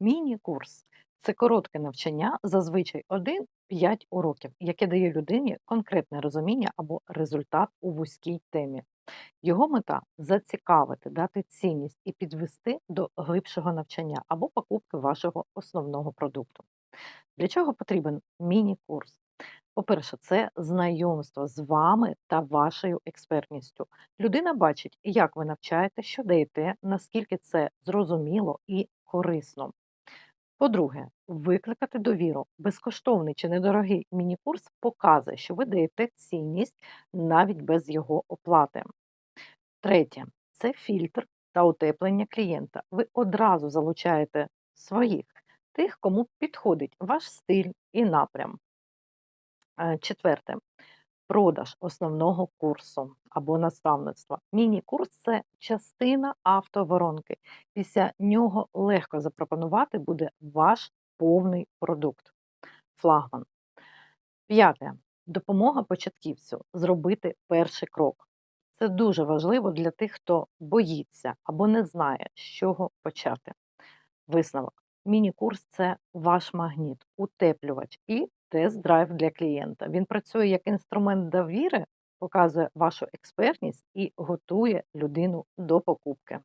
Міні-курс це коротке навчання, зазвичай 1-5 уроків, яке дає людині конкретне розуміння або результат у вузькій темі. Його мета зацікавити, дати цінність і підвести до глибшого навчання або покупки вашого основного продукту. Для чого потрібен міні-курс? По-перше, це знайомство з вами та вашою експертністю. Людина бачить, як ви навчаєте, що даєте, наскільки це зрозуміло і корисно. По-друге, викликати довіру. Безкоштовний чи недорогий міні-курс показує, що ви даєте цінність навіть без його оплати. Третє це фільтр та утеплення клієнта. Ви одразу залучаєте своїх, тих, кому підходить ваш стиль і напрям. Е, Четверте продаж основного курсу або наставництва. Міні-курс це частина автоворонки. Після нього легко запропонувати буде ваш повний продукт. Флагман. П'яте. Допомога початківцю зробити перший крок. Це дуже важливо для тих, хто боїться або не знає, з чого почати. Висновок. Міні-курс це ваш магніт, утеплювач і тест-драйв для клієнта. Він працює як інструмент довіри, показує вашу експертність і готує людину до покупки.